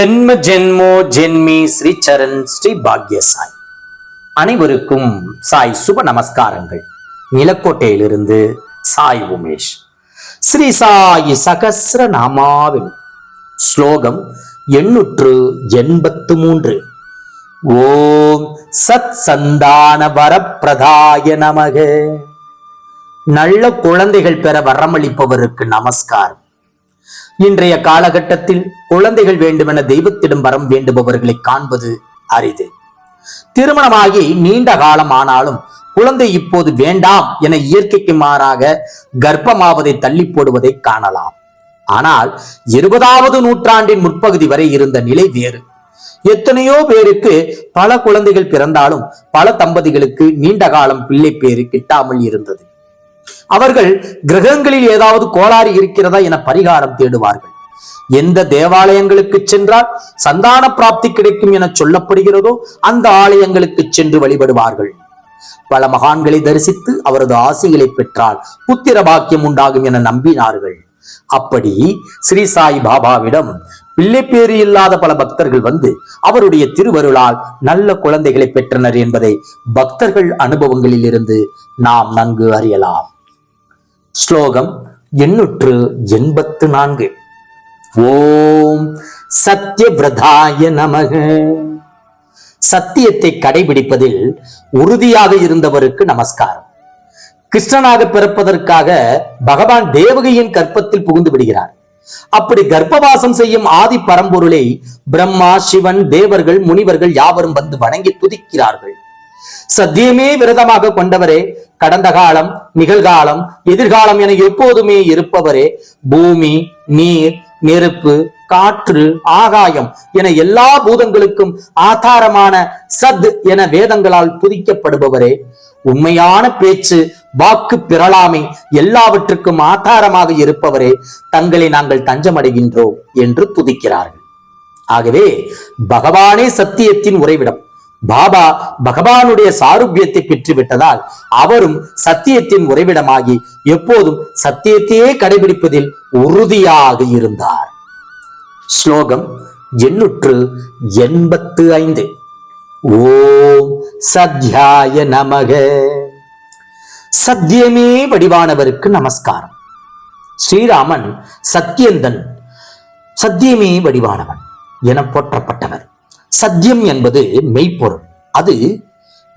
ஜென்ம ஜென்மோ ஜென்மி ஸ்ரீ சரண் ஸ்ரீ பாக்ய சாய் அனைவருக்கும் சாய் சுப நமஸ்காரங்கள். நிலக்கோட்டையிலிருந்து சாய் உமேஷ். ஸ்ரீ சாயி சகசிர நாமாவின் ஸ்லோகம் எண்ணூற்று எண்பத்து மூன்று ஓம் சத் சந்தான வரப்பிரதாய நமக. நல்ல குழந்தைகள் பெற வரமளிப்பவருக்கு நமஸ்காரம். இன்றைய காலகட்டத்தில் குழந்தைகள் வேண்டுமென தெய்வத்திடம் வரம் வேண்டுபவர்களை காண்பது அரிது. திருமணமாகி நீண்ட காலம் ஆனாலும் குழந்தை இப்போது வேண்டாம் என இயற்கைக்கு மாறாக கர்ப்பமாவதை தள்ளி போடுவதை காணலாம். ஆனால் இருபதாவது நூற்றாண்டின் முற்பகுதி வரை இருந்த நிலை வேறு. எத்தனையோ பேருக்கு பல குழந்தைகள் பிறந்தாலும் பல தம்பதிகளுக்கு நீண்ட காலம் பிள்ளை பேரு கிட்டாமல் இருந்தது. அவர்கள் கிரகங்களில் ஏதாவது கோளாறு இருக்கிறதா என பரிகாரம் தேடுவார்கள். எந்த தேவாலயங்களுக்கு சென்றால் சந்தான பிராப்தி கிடைக்கும் என சொல்லப்படுகிறதோ அந்த ஆலயங்களுக்கு சென்று வழிபடுவார்கள். பல மகான்களை தரிசித்து அவரது ஆசைகளை பெற்றால் புத்திர பாக்கியம் உண்டாகும் என நம்பினார்கள். அப்படி ஸ்ரீ சாய் பாபாவிடம் பிள்ளைப்பேறு இல்லாத பல பக்தர்கள் வந்து அவருடைய திருவருளால் நல்ல குழந்தைகளை பெற்றனர் என்பதை பக்தர்கள் அனுபவங்களில் இருந்து நாம் நன்கு அறியலாம். ஸ்லோகம் எண்ணூற்று எண்பத்து நான்கு. ஓம் சத்யபிரதாய நமக. சத்தியத்தை கடைபிடிப்பதில் உறுதியாக இருந்தவருக்கு நமஸ்காரம். கிருஷ்ணனாக பிறப்பதற்காக பகவான் தேவகையின் கற்பத்தில் புகுந்து விடுகிறார். அப்படி கர்ப்பவாசம் செய்யும் ஆதி பரம்பொருளை பிரம்மா சிவன் தேவர்கள் முனிவர்கள் யாவரும் வந்து வணங்கி துதிக்கிறார்கள். சத்தியமே விரதமாக கொண்டவரே கடந்த காலம் நிகழ்காலம் எதிர்காலம் என எப்போதுமே இருப்பவரே பூமி நீர் நெருப்பு காற்று ஆகாயம் என எல்லா பூதங்களுக்கும் ஆதாரமான சத் என வேதங்களால் புதிக்கப்படுபவரே உண்மையான பேச்சு வாக்கு பிறளாமை எல்லாவற்றுக்கும் ஆதாரமாக இருப்பவரே தங்களை நாங்கள் தஞ்சமடைகின்றோம் என்று துதிக்கிறார்கள். ஆகவே பகவானே சத்தியத்தின் உறைவிடம். பாபா பகவானுடைய சாருபியத்தை பெற்றுவிட்டதால் அவரும் சத்தியத்தின் உறைவிடமாகி எப்போதும் சத்தியத்தையே கடைபிடிப்பதில் உறுதியாக இருந்தார். ஸ்லோகம் எண்ணூற்று எண்பத்து ஐந்து. ஓம் சத்யாய நமக. சத்தியமே வடிவானவருக்கு நமஸ்காரம். ஸ்ரீராமன் சத்தியந்தன் சத்தியமே வடிவானவன் என போற்றப்பட்டவர். சத்தியம் என்பது மெய்ப்பொருள். அது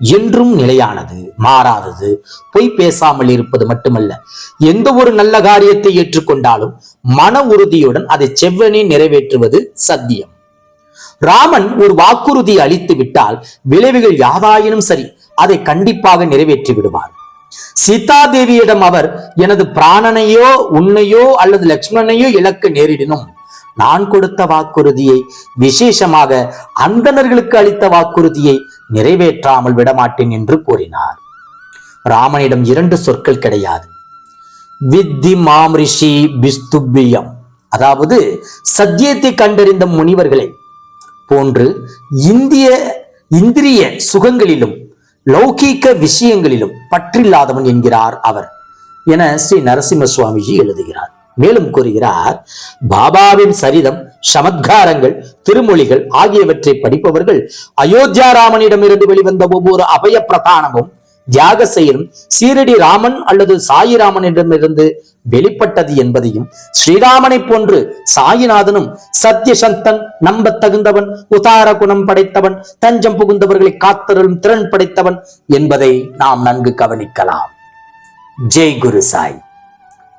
என்றும் நிலையானது மாறாதது. பொய் பேசாமல் இருப்பது மட்டுமல்ல எந்த ஒரு நல்ல காரியத்தை ஏற்றுக்கொண்டாலும் மன உறுதியுடன் அதை செவ்வனே நிறைவேற்றுவது சத்தியம். ராமன் ஒரு வாக்குறுதி அளித்து விட்டால் விளைவுகள் யாதாயினும் சரி அதை கண்டிப்பாக நிறைவேற்றி விடுவார். சீதா தேவியிடம் அவர் எனது பிராணனையோ உன்னையோ அல்லது லக்ஷ்மணனையோ இழக்க நேரிடினும் நான் கொடுத்த வாக்குறுதியை விசேஷமாக அந்தணர்களுக்கு அளித்த வாக்குறுதியை நிறைவேற்றாமல் விடமாட்டேன் என்று கூறினார். ராமனிடம் இரண்டு சொற்கள் கிடையாது. வித்தி மாம் ரிஷி பிஸ்துபியம். அதாவது சத்தியத்தை கண்டறிந்த முனிவர்களை போன்று இந்திய இந்திரிய சுகங்களிலும் லௌகீக விஷயங்களிலும் பற்றில்லாதவன் என்கிறார் அவர் என ஸ்ரீ நரசிம்ம சுவாமிஜி எழுதுகிறார். மேலும் கூறுகிறார் பாபாவின் சரிதம் சமத்காரங்கள் திருமொழிகள் ஆகியவற்றை படிப்பவர்கள் அயோத்தியா ராமனிடமிருந்து வெளிவந்த ஒவ்வொரு அபய பிரதானமும் தியாக செயலும் சீரடி ராமன் அல்லது சாயிராமனிடமிருந்து வெளிப்பட்டது என்பதையும் ஸ்ரீராமனை போன்று சாயிநாதனும் சத்யசந்தன் நம்ப தகுந்தவன் உதார குணம் படைத்தவன் தஞ்சம் புகுந்தவர்களை காத்தருளும் திறன் படைத்தவன் என்பதை நாம் நன்கு கவனிக்கலாம். ஜெய் குரு சாய்.